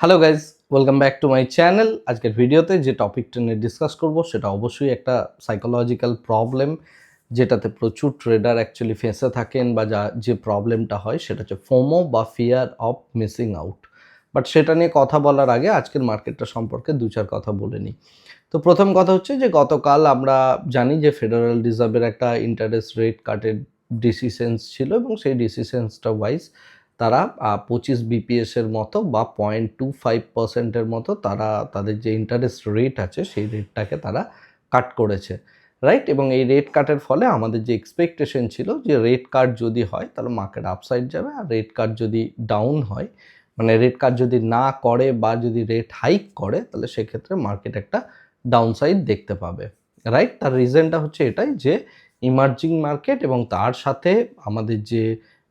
Hello guys welcome back to my channel আজকের ভিডিওতে যে টপিকটা নিয়ে ডিসকাস করব, সেটা অবশ্যই একটা সাইকোলজিক্যাল প্রবলেম যেটাতে প্রচুর ট্রেডার অ্যাকচুয়ালি ফেঁসে থাকেন বা যা, যে প্রবলেমটা হয়, সেটা হচ্ছে ফোমো বা fear of missing out but সেটা নিয়ে কথা বলার আগে আজকের মার্কেটটা সম্পর্কে দু চার কথা বলে নিই। তো প্রথম কথা হচ্ছে যে গতকাল আমরা জানি যে ফেডারেল রিজার্ভের একটা ইন্টারেস্ট রেট কাটের ডিসিশনস ছিল এবং সেই ডিসিশনসটা ওয়াইজ তারা পঁচিশ বিপিএসের মতো বা পয়েন্ট টু ফাইভ পার্সেন্টের মতো তারা, তাদের যে ইন্টারেস্ট রেট আছে সেই রেটটাকে তারা কাট করেছে রাইট এবং এই রেট কাটের ফলে আমাদের যে এক্সপেকটেশন ছিল যে রেট কাট যদি হয় তাহলে মার্কেট আপসাইড যাবে আর রেট কাট যদি ডাউন হয় মানে রেট কাট যদি না করে বা যদি রেট হাইক করে তাহলে সেক্ষেত্রে মার্কেট একটা ডাউনসাইড দেখতে পাবে রাইট তার রিজনটা হচ্ছে এটাই যে ইমার্জিং মার্কেট এবং তার সাথে আমাদের যে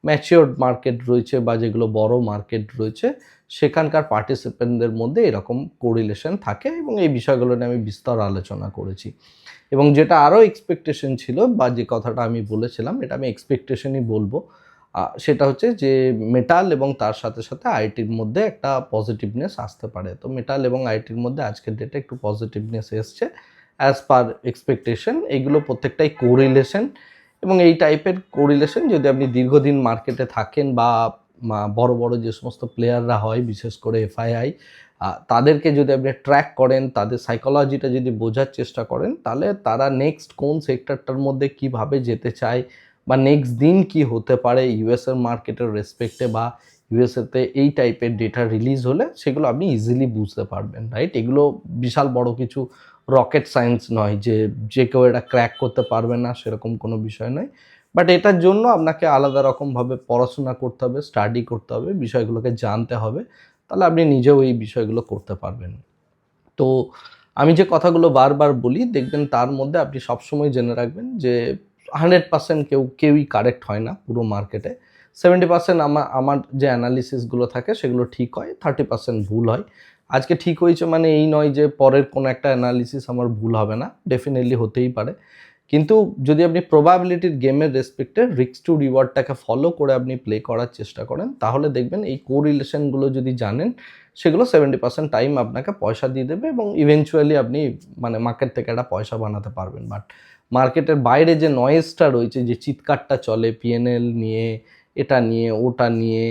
ম্যাচিওর্ড মার্কেট রয়েছে বা যেগুলো বড় মার্কেট রয়েছে, সেখানকার পার্টিসিপেন্টদের মধ্যে এরকম কোরিলেশন থাকে এবং এই বিষয়গুলো নিয়ে আমি বিস্তর আলোচনা করেছি। এবং যেটা আরও এক্সপেকটেশন ছিল বা যে কথাটা আমি বলেছিলাম, এটা আমি এক্সপেকটেশনই বলব সেটা হচ্ছে যে মেটাল এবং তার সাথে সাথে আইটির মধ্যে একটা পজিটিভনেস আসতে পারে। তো মেটাল এবং আইটির মধ্যে আজকের ডেটে একটু পজিটিভনেস এসছে অ্যাজ পার এক্সপেকটেশন এগুলো প্রত্যেকটাই কোরিলেশন এবং এই টাইপের কোরিলেশন যদি আপনি দীর্ঘদিন মার্কেটে থাকেন বা বড় বড় যে সমস্ত প্লেয়াররা হয়, বিশেষ করে এফআইআই তাদেরকে যদি আপনি ট্র্যাক করেন, তাদের সাইকোলজিটা যদি বোঝার চেষ্টা করেন, তাহলে তারা নেক্সট কোন সেক্টরটার মধ্যে কীভাবে যেতে চায় বা নেক্সট দিন কি হতে পারে ইউএসএর মার্কেটের রেসপেক্টে বা ইউএসএতে এই টাইপের ডেটা রিলিজ হলে সেগুলো আপনি ইজিলি বুঝতে পারবেন রাইট এগুলো বিশাল বড় কিছু রকেট সায়েন্স নয় যে যে কেউ এটা ক্র্যাক করতে পারবে না, সেরকম কোনো বিষয় নয়। বাট এটার জন্য আপনাকে আলাদা রকমভাবে পড়াশোনা করতে হবে স্টাডি করতে হবে, বিষয়গুলোকে জানতে হবে, তাহলে আপনি নিজেও এই বিষয়গুলো করতে পারবেন। তো আমি যে কথাগুলো বারবার বলি, দেখবেন তার মধ্যে আপনি সবসময় জেনে রাখবেন যে হান্ড্রেড পার্সেন্ট কেউ, কেউই কারেক্ট হয় না পুরো মার্কেটে সেভেন্টি পার্সেন্ট আমার আমার যে অ্যানালিসিসগুলো থাকে সেগুলো ঠিক হয় থার্টি পার্সেন্ট ভুল হয়। আজকে ঠিক হয়েছে মানে এই নয় যে পরের কোনো একটা অ্যানালিসিস আমার ভুল হবে না ডেফিনেটলি হতেই পারে। কিন্তু যদি আপনি প্রবাবিলিটির গেমের রেসপেক্টে রিক্স টু রিওয়ার্ডটাকে ফলো করে আপনি প্লে করার চেষ্টা করেন, তাহলে দেখবেন এই কোরিলেশনগুলো যদি জানেন, সেগুলো সেভেন্টি পার্সেন্ট টাইম আপনাকে পয়সা দিয়ে দেবে এবং ইভেনচুয়ালি আপনি মানে মার্কেট থেকে একটা পয়সা বানাতে পারবেন। বাট মার্কেটের বাইরে যে নয়েজটা রয়েছে, যে চিৎকারটা চলে পিএনএল নিয়ে এটা নিয়ে, ওটা নিয়ে,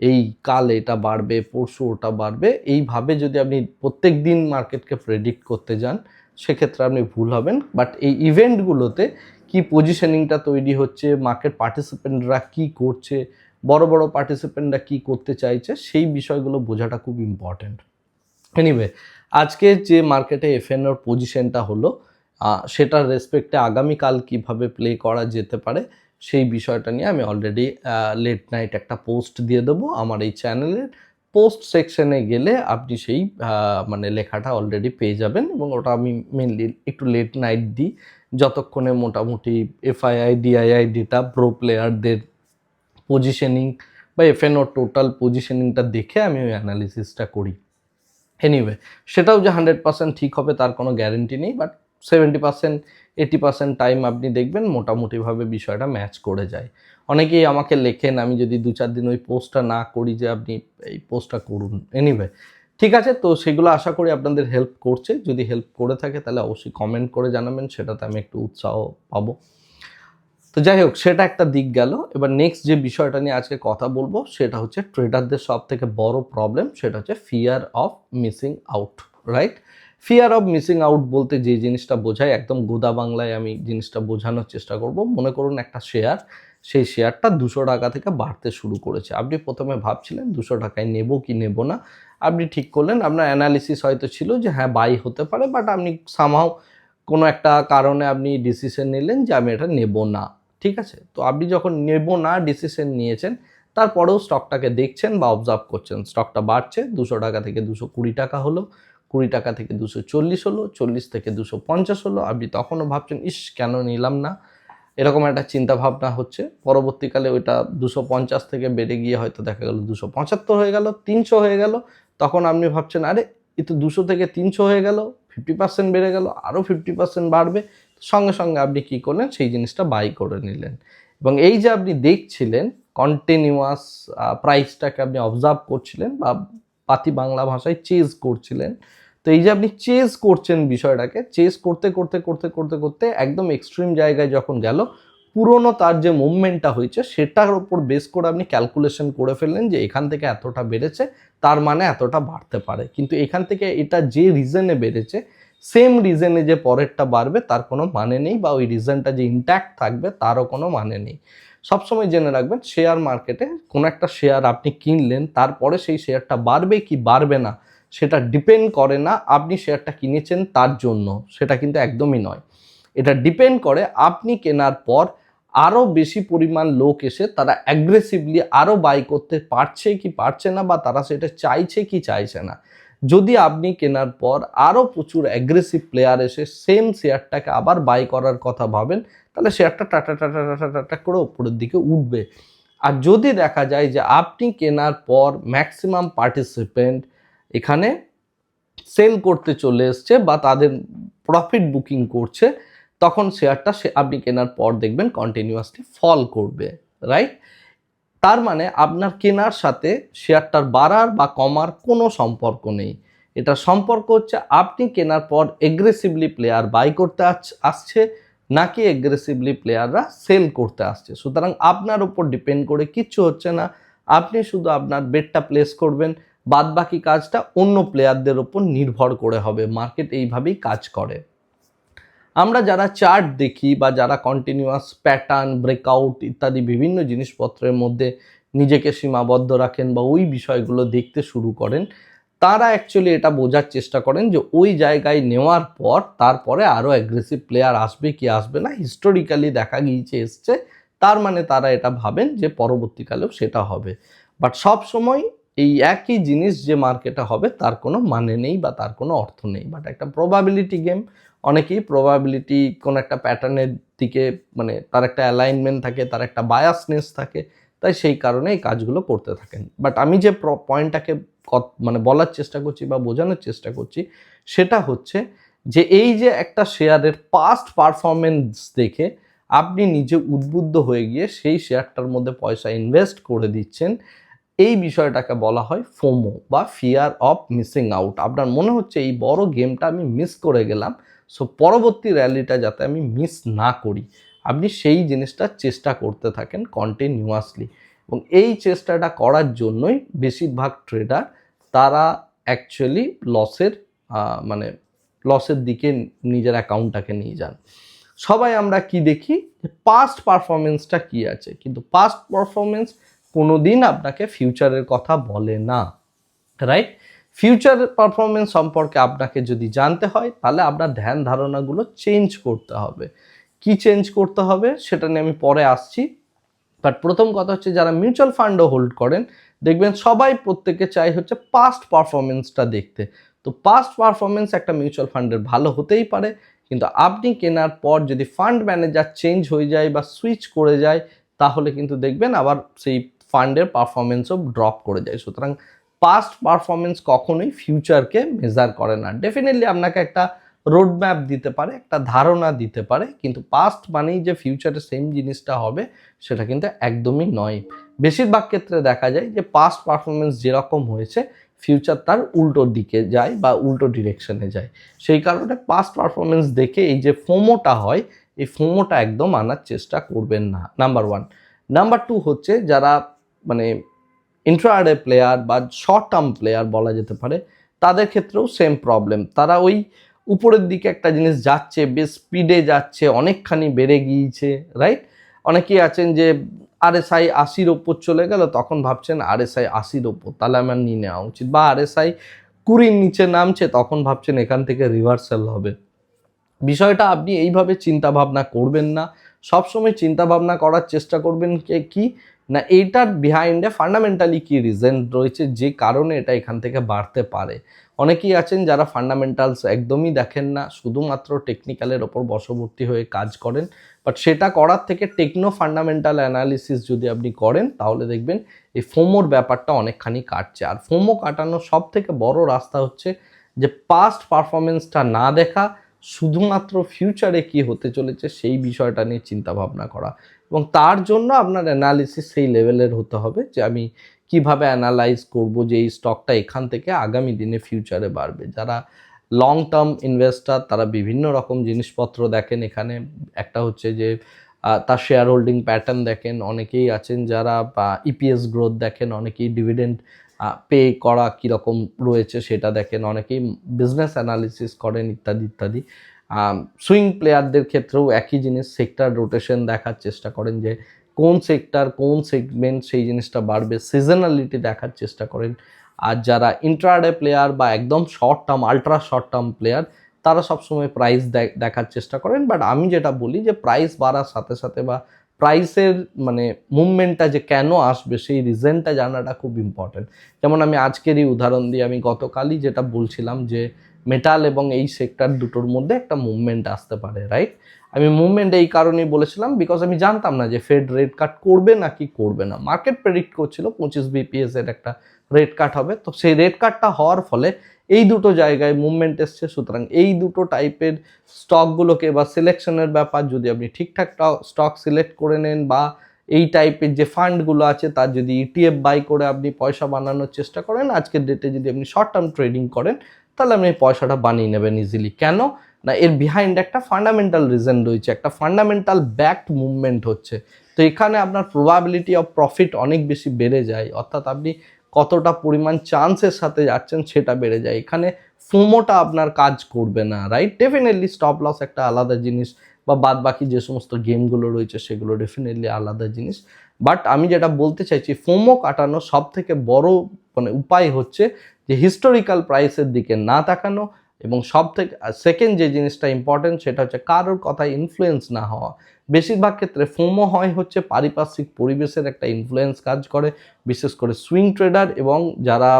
এই কাল এটা বাড়বে, পরশু ওটা বাড়বে, এইভাবে যদি আপনি প্রত্যেক দিন মার্কেটকে প্রেডিক্ট করতে যান, সেক্ষেত্রে আপনি ভুল হবেন। বাট এই ইভেন্টগুলোতে কি পজিশনিংটা তৈরি হচ্ছে মার্কেট পার্টিসিপেন্টরা কি করছে, বড় বড় পার্টিসিপেন্টরা কি করতে চাইছে, সেই বিষয়গুলো বোঝাটা খুব ইম্পর্ট্যান্ট এনিওয়ে আজকে যে মার্কেটে এফএনওর পজিশনটা হলো সেটার রেসপেক্টে আগামীকাল কীভাবে প্লে করা যেতে পারে সেই বিষয়টা নিয়ে আমি অলরেডি লেট নাইট একটা পোস্ট দিয়ে দেবো আমার এই চ্যানেলের পোস্ট সেকশনে গেলে আপনি সেই মানে লেখাটা অলরেডি পেয়ে যাবেন এবং ওটা আমি মেনলি একটু লেট নাইট দিই। যতক্ষণে মোটামুটি এফআইআই ডিআইআই ডেটা প্রো প্লেয়ারদের পজিশনিং বা এফএনও টোটাল পজিশনিংটা দেখে আমি ওই অ্যানালিসিসটা করি। এনিওয়ে সেটাও যে হান্ড্রেড পার্সেন্ট ঠিক হবে তার কোনো গ্যারেন্টি নেই but seventy percent eighty percent time আপনি দেখবেন মোটামুটিভাবে বিষয়টা ম্যাচ করে যায়। অনেকেই আমাকে লেখেন, আমি যদি দু চার দিন ওই পোস্টটা না করি যে আপনি এই পোস্টটা করুন। এনিওয়ে ঠিক আছে? তো সেগুলো আশা করি আপনাদের হেল্প করছে। যদি হেল্প করে থাকে তাহলে অবশ্যই কমেন্ট করে জানাবেন, সেটাতে আমি একটু উৎসাহ পাবো। তো যাই হোক, সেটা একটা দিক গেল। এবার নেক্সট যে বিষয়টা নিয়ে আজকে কথা বলব, সেটা হচ্ছে ট্রেডারদের সব থেকে বড় প্রবলেম সেটা হচ্ছে fear of missing out right fear of missing out বলতে যে জিনিসটা বোঝায়, একদম গোদা বাংলায় আমি জিনিসটা বোঝানোর চেষ্টা করব। মনে করুন একটা শেয়ার সেই শেয়ারটা দুশো টাকা থেকে বাড়তে শুরু করেছে। আপনি প্রথমে ভাবছিলেন দুশো টাকায় নেব কি নেব না? আপনি ঠিক করলেন, আপনার অ্যানালিসিস হয়তো ছিল যে হ্যাঁ বাই হতে পারে বাট আপনি সামহাও কোনো একটা কারণে আপনি ডিসিশন নিলেন যে আমি এটা নেব না। ঠিক আছে? তো আপনি যখন নেব না ডিসিশন নিয়েছেন, তারপরেও স্টকটাকে দেখছেন বা অবজার্ভ করছেন। স্টকটা বাড়ছে, দুশো টাকা থেকে দুশো কুড়ি টাকা হলো। কুড়ি টাকা থেকে দুশো চল্লিশ হলো, চল্লিশ থেকে দুশো পঞ্চাশ হলো। আপনি তখনও ভাবছেন, ইস, কেন নিলাম না? এরকম একটা চিন্তা ভাবনা হচ্ছে। পরবর্তীকালে ওইটা দুশো পঞ্চাশ থেকে বেড়ে গিয়ে হয়তো দেখা গেল দুশো পঁচাত্তর হয়ে গেল, তিনশো হয়ে গেল। তখন আপনি ভাবছেন, আরে, এ তো দুশো থেকে তিনশো হয়ে গেল, ফিফটি পার্সেন্ট বেড়ে গেল আরও ফিফটি পার্সেন্ট বাড়বে। সঙ্গে সঙ্গে আপনি কী করলেন? সেই জিনিসটা বাই করে নিলেন। এবং এই যে আপনি দেখছিলেন কন্টিনিউয়াস প্রাইসটাকে আপনি অবজার্ভ করছিলেন বা পাতি বাংলা ভাষায় চেজ করছিলেন তো এই যে আপনি চেজ করছেন বিষয়টাকে চেজ করতে করতে করতে করতে করতে একদম এক্সট্রিম জায়গায় যখন গেল, পুরনো তার যে মুভমেন্টটা হয়েছে সেটার উপর বেস করে আপনি ক্যালকুলেশন করে ফেললেন যে এখান থেকে এতটা বেড়েছে, তার মানে এতটা বাড়তে পারে। কিন্তু এখান থেকে এটা যে রিজনে বেড়েছে সেম রিজনে যে পরেরটা বাড়বে, তার কোনো মানে নেই বা ওই রিজনটা যে ইন্ট্যাক্ট থাকবে, তারও কোনো মানে নেই। সবসময় জেনে রাখবেন শেয়ার মার্কেটে কোনো একটা শেয়ার আপনি কিনলেন, তারপরে সেই শেয়ারটা বাড়বে কি বাড়বে না সেটা ডিপেন্ড করে না আপনি শেয়ারটা কিনেছেন তার জন্য। সেটা কিন্তু একদমই নয়। এটা ডিপেন্ড করে আপনি কেনার পর আরও বেশি পরিমাণ লোক এসে তারা অ্যাগ্রেসিভলি আরও বাই করতে পারছে কি পারছে না বা তারা সেটা চাইছে কি চাইছে না। যদি আপনি কেনার পর আরও প্রচুর অ্যাগ্রেসিভ প্লেয়ার এসে সেম শেয়ারটাকে আবার বাই করার কথা ভাবেন, তাহলে শেয়ারটা টাটা টাটা টাটা টাটা করে উপরের দিকে উঠবে। আর যদি দেখা যায় যে আপনি কেনার পর ম্যাক্সিমাম পার্টিসিপেন্ট এখানে সেল করতে চলে এসছে বা তাদের প্রফিট বুকিং করছে, তখন শেয়ারটা সে আপনি কেনার পর দেখবেন কন্টিনিউয়াসলি ফল করবে রাইট তার মানে আপনার কেনার সাথে শেয়ারটার বাড়ার বা কমার কোনো সম্পর্ক নেই। এটা সম্পর্ক হচ্ছে আপনি কেনার পর এগ্রেসিভলি প্লেয়ার বাই করতে আস- আসছে, নাকি এগ্রেসিভলি প্লেয়াররা সেল করতে আসছে। সুতরাং আপনার উপর ডিপেন্ড করে কিচ্ছু হচ্ছে না। আপনি শুধু আপনার বেডটা প্লেস করবেন। বাদ বাকি কাজটা অন্য প্লেয়ারদের ওপর নির্ভর করে হবে। মার্কেট এইভাবেই কাজ করে। আমরা যারা চার্ট দেখি বা যারা কন্টিনিউয়াস প্যাটার্ন ব্রেকআউট ইত্যাদি বিভিন্ন জিনিসপত্রের মধ্যে নিজেকে সীমাবদ্ধ রাখেন বা ওই বিষয়গুলো দেখতে শুরু করেন, তারা অ্যাকচুয়ালি এটা বোঝার চেষ্টা করেন যে ওই জায়গায় নেওয়ার পর তারপরে আরও অ্যাগ্রেসিভ প্লেয়ার আসবে কি আসবে না হিস্টোরিক্যালি দেখা গিয়েছে, এসছে, তার মানে তারা এটা ভাবেন যে পরবর্তীকালেও সেটা হবে। বাট সব সময় এই একই জিনিস যে মার্কেটে হবে, তার কোনো মানে নেই বা তার কোনো অর্থ নেই। বাট একটা প্রবাবিলিটি গেম অনেকেই প্রবাবিলিটি কোনো একটা প্যাটার্নের দিকে মানে তার একটা অ্যালাইনমেন্ট থাকে, তার একটা বায়াসনেস থাকে, তাই সেই কারণে এই কাজগুলো করতে থাকেন। বাট আমি যে পয়েন্টটাকে মানে বলার চেষ্টা করছি বা বোঝানোর চেষ্টা করছি, সেটা হচ্ছে যে এই যে একটা শেয়ারের পাস্ট পারফরমেন্স দেখে আপনি নিজে উদ্বুদ্ধ হয়ে গিয়ে সেই শেয়ারটার মধ্যে পয়সা ইনভেস্ট করে দিচ্ছেন এই বিষয়টাকে বলা হয় ফোমো বা ফিয়ার অফ মিসিং আউট আপনার মনে হচ্ছে এই বড় গেমটা আমি মিস করে গেলাম সো পরবর্তী র্যালিটা যাতে আমি মিস না করি। আপনি সেই জিনিসটা চেষ্টা করতে থাকেন কন্টিনিউয়াসলি এবং এই চেষ্টাটা করার জন্যই বেশিরভাগ ট্রেডার তারা অ্যাকচুয়ালি লসের মানে লসের দিকে নিজের অ্যাকাউন্টটাকে নিয়ে যান। সবাই আমরা কি দেখি? যে পাস্ট পারফরমেন্সটা কি আছে? কিন্তু পাস্ট পারফরমেন্স কোনো দিন আপনাকে ফিউচারের কথা বলে না রাইট ফিউচার পারফরমেন্স সম্পর্কে আপনাকে যদি জানতে হয়, তাহলে আপনার ধ্যান ধারণাগুলো চেঞ্জ করতে হবে। কি চেঞ্জ করতে হবে সেটা নিয়ে আমি পরে আসছি। বাট প্রথম কথা হচ্ছে যারা মিউচুয়াল ফান্ডও হোল্ড করেন, দেখবেন সবাই প্রত্যেকে চাই হচ্ছে পাস্ট পারফরমেন্সটা দেখতে। তো পাস্ট পারফরমেন্স একটা মিউচুয়াল ফান্ডের ভালো হতেই পারে, কিন্তু আপনি কেনার পর যদি ফান্ড ম্যানেজার চেঞ্জ হয়ে যায় বা সুইচ করে যায়, তাহলে কিন্তু দেখবেন আবার সেই ফান্ডের পারফরমেন্সও ড্রপ করে যায় সুতরাং পাস্ট পারফরমেন্স কখনোই ফিউচারকে মেজার করে না। ডেফিনেটলি আপনাকে একটা রোড ম্যাপ দিতে পারে, একটা ধারণা দিতে পারে, কিন্তু পাস্ট মানেই যে ফিউচারে সেম জিনিসটা হবে, সেটা কিন্তু একদমই নয়। বেশিরভাগ ক্ষেত্রে দেখা যায় যে পাস্ট পারফরমেন্স যেরকম হয়েছে ফিউচার তার উল্টো দিকে যায় বা উল্টো ডিরেকশনে যায়। সেই কারণে পাস্ট পারফরমেন্স দেখে এই যে ফোমোটা হয়, এই ফোমোটা একদম আনার চেষ্টা করবেন না নাম্বার ওয়ান নাম্বার টু হচ্ছে যারা মানে ইন্ট্রাডে প্লেয়ার বা শর্ট টার্ম প্লেয়ার বলা যেতে পারে, তাদের ক্ষেত্রেও সেম প্রবলেম তারা ওই উপরের দিকে একটা জিনিস যাচ্ছে, বেশ স্পিডে যাচ্ছে, অনেকখানি বেড়ে গিয়েছে রাইট অনেকেই আছেন যে আরএসআই আশির ওপর চলে গেল, তখন ভাবছেন আরএসআই আশির ওপর, তাহলে আমার নিয়ে নেওয়া উচিত। বা আরএসআই কুড়ির নিচে নামছে, তখন ভাবছেন এখান থেকে রিভার্সাল হবে। বিষয়টা আপনি এইভাবে চিন্তা ভাবনা করবেন না। সবসময় চিন্তা ভাবনা করার চেষ্টা করবেন কে কি? না, এইটার বিহাইন্ডে ফান্ডামেন্টালি কি রিজন রয়েছে? যে কারণে এটা এখান থেকে বাড়তে পারে। অনেকেই আছেন যারা ফান্ডামেন্টালস একদমই দেখেন না, শুধুমাত্র টেকনিক্যালের ওপর বশবর্তী হয়ে কাজ করেন। বাট সেটা করার থেকে টেকনো ফান্ডামেন্টাল অ্যানালিসিস যদি আপনি করেন, তাহলে দেখবেন এই ফোমোর ব্যাপারটা অনেকখানি কাটছে। আর ফোমো কাটানোর সব থেকে বড় রাস্তা হচ্ছে যে পাস্ট পারফরমেন্সটা না দেখা, শুধুমাত্র ফিউচারে কি হতে চলেছে, সেই বিষয়টা নিয়ে চিন্তা ভাবনা করা। এবং তার জন্য আপনার অ্যানালিসিস সেই লেভেলের হতে হবে যে আমি কীভাবে অ্যানালাইজ করব যে এই স্টকটা এখান থেকে আগামী দিনে ফিউচারে বাড়বে। যারা লং টার্ম ইনভেস্টার তারা বিভিন্ন রকম জিনিসপত্র দেখেন এখানে। একটা হচ্ছে যে তার শেয়ার হোল্ডিং প্যাটার্ন দেখেন। অনেকেই আছেন যারা ইপিএস গ্রোথ দেখেন। অনেকেই ডিভিডেন্ড পে করা কীরকম রয়েছে সেটা দেখেন। অনেকেই বিজনেস অ্যানালিসিস করেন ইত্যাদি ইত্যাদি। সুইং প্লেয়ারদের ক্ষেত্রেও একই জিনিস সেক্টর রোটেশন দেখার চেষ্টা করেন যে কোন সেক্টর কোন সেগমেন্ট সেই জিনিসটা বাড়বে। সিজনালিটি দেখার চেষ্টা করেন। আর যারা ইন্ট্রাডে প্লেয়ার বা একদম short term ultra short term player তারা সবসময় প্রাইস দেখার চেষ্টা করেন। বাট আমি যেটা বলি যে প্রাইস বাড়ার সাথে সাথে বা প্রাইসের মানে মুভমেন্টটা যে কেন আসবে, সেই রিজনটা জানাটা খুব ইম্পর্টেন্ট যেমন আমি আজকেরই উদাহরণ দিই আমি গতকালই যেটা বলছিলাম যে মেটাল এবং এই সেক্টর দুটোর মধ্যে একটা মুভমেন্ট আসতে পারে রাইট আমি মুভমেন্ট এই কারণেই বলেছিলাম বিকজ আমি জানতাম না যে ফেড রেট কাট করবে না কি করবে না। মার্কেট প্রেডিক্ট করছিল পঁচিশ বিপিএস এর একটা রেট কাট হবে। তো সেই রেট কাটটা হওয়ার ফলে এই দুটো জায়গায় মুভমেন্ট এসছে। সুতরাং এই দুটো টাইপের স্টকগুলোকে বা সিলেকশনের ব্যাপার যদি আপনি ঠিকঠাক স্টক সিলেক্ট করে নেন বা এই টাইপের যে ফান্ডগুলো আছে তার যদি ইটিএফ বাই করে আপনি পয়সা বানানোর চেষ্টা করেন, আজকের ডেটে যদি আপনি শর্ট টার্ম ট্রেডিং করেন তাহলে আপনি পয়সাটা বানিয়ে নেবেন ইজিলি কেন? না, এর বিহাইন্ড একটা ফান্ডামেন্টাল রিজন রয়েছে, একটা ফান্ডামেন্টাল ব্যাকড মুভমেন্ট হচ্ছে। তো এখানে আপনার প্রবাবিলিটি অফ প্রফিট অনেক বেশি বেড়ে যায়, অর্থাৎ আপনি কতটা পরিমাণ চান্সের সাথে যাচ্ছেন সেটা বেড়ে যায়। এখানে ফোমোটা আপনার কাজ করবে না রাইট ডেফিনেটলি স্টপ লস একটা আলাদা জিনিস, বা বাদ বাকি যে সমস্ত গেমগুলো রয়েছে সেগুলো ডেফিনেটলি আলাদা জিনিস। বাট আমি যেটা বলতে চাইছি ফোমো কাটানো সব থেকে বড় মানে উপায় হচ্ছে যে হিস্টোরিক্যাল প্রাইসের দিকে না তাকানো এবং সব থেকে সেকেন্ড যে জিনিসটা ইম্পর্টেন্ট সেটা হচ্ছে কারোর কথায় ইনফ্লুয়েন্স না হওয়া। বেশিরভাগ ক্ষেত্রে ফোমো হয় হচ্ছে পারিপার্শ্বিক পরিবেশের একটা ইনফ্লুয়েন্স কাজ করে, বিশেষ করে সুইং ট্রেডার এবং যারা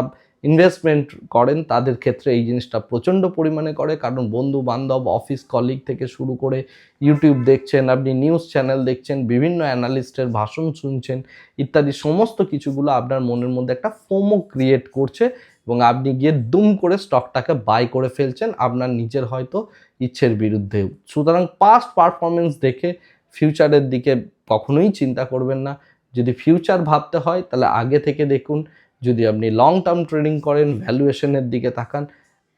ইনভেস্টমেন্ট করেন, তাদের ক্ষেত্রে এই জিনিসটা প্রচণ্ড পরিমাণে করে। কারণ বন্ধু, বান্ধব অফিস কলিগ থেকে শুরু করে ইউটিউব দেখছেন, আপনি নিউজ চ্যানেল দেখছেন, বিভিন্ন অ্যানালিস্টের ভাষণ শুনছেন, ইত্যাদি সমস্ত কিছুগুলো আপনার মনের মধ্যে একটা ফোমো ক্রিয়েট করছে এবং আপনি গিয়ে দুম করে স্টকটাকে বাই করে ফেলছেন আপনার নিজের হয়তো ইচ্ছের বিরুদ্ধেও। সুতরাং পাস্ট পারফরমেন্স দেখে ফিউচারের দিকে কখনোই চিন্তা করবেন না। যদি ফিউচার ভাবতে হয়, তাহলে আগে থেকে দেখুন যদি আপনি লং টার্ম ট্রেডিং করেন ভ্যালুয়েশনের দিকে তাকান,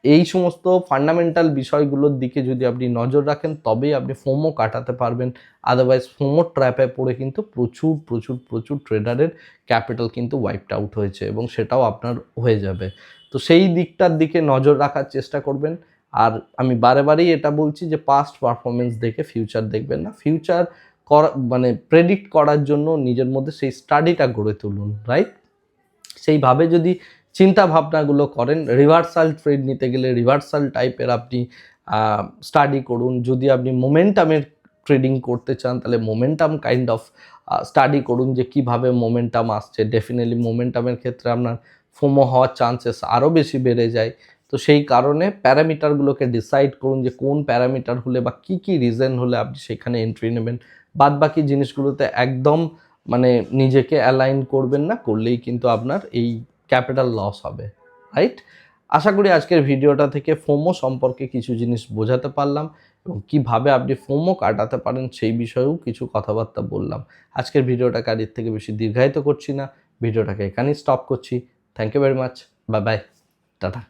এই সমস্ত ফান্ডামেন্টাল বিষয়গুলোর দিকে যদি আপনি নজর রাখেন, তবেই আপনি ফোমো কাটাতে পারবেন। আদারওয়াইজ ফোমো ট্র্যাপে পড়ে কিন্তু প্রচুর প্রচুর প্রচুর ট্রেডারের ক্যাপিটাল কিন্তু ওয়াইপড আউট হয়েছে এবং সেটাও আপনার হয়ে যাবে। তো সেই দিকটার দিকে নজর রাখার চেষ্টা করবেন। আর আমি বারে বারেই এটা বলছি যে পাস্ট পারফরমেন্স দেখে ফিউচার দেখবেন না। ফিউচার করা মানে প্রেডিক্ট করার জন্য নিজের মধ্যে সেই স্টাডিটা গড়ে তুলুন রাইট সেইভাবে যদি চিন্তা ভাবনাগুলো করেন রিভার্সাল ট্রেড নিতে গেলে রিভার্সাল টাইপের আপনি স্টাডি করুন। যদি আপনি মোমেন্টামের ট্রেডিং করতে চান, তাহলে মোমেন্টাম কাইন্ড অফ স্টাডি করুন যে কীভাবে মোমেন্টাম আসছে। ডেফিনেটলি মোমেন্টামের ক্ষেত্রে আপনার ফোমো হওয়ার চান্সেস আরও বেশি বেড়ে যায়। তো সেই কারণে প্যারামিটারগুলোকে ডিসাইড করুন যে কোন প্যারামিটার হলে বা কি কি রিজন হলে আপনি সেখানে এন্ট্রি নেবেন। বাদ বাকি জিনিসগুলোতে একদম মানে নিজেকে অ্যালাইন করবেন না, করলেই কিন্তু আপনার এই ক্যাপিটাল লস হবে রাইট আশা করি আজকের ভিডিওটা থেকে ফোমো সম্পর্কে কিছু জিনিস বোঝাতে পারলাম এবং কীভাবে আপনি ফোমো কাটাতে পারেন সেই বিষয়েও কিছু কথাবার্তা বললাম। আজকের ভিডিওটাকে আর এর থেকে বেশি দীর্ঘায়িত করছি না, ভিডিওটাকে এখানেই স্টপ করছি। Thank you very much bye bye tata.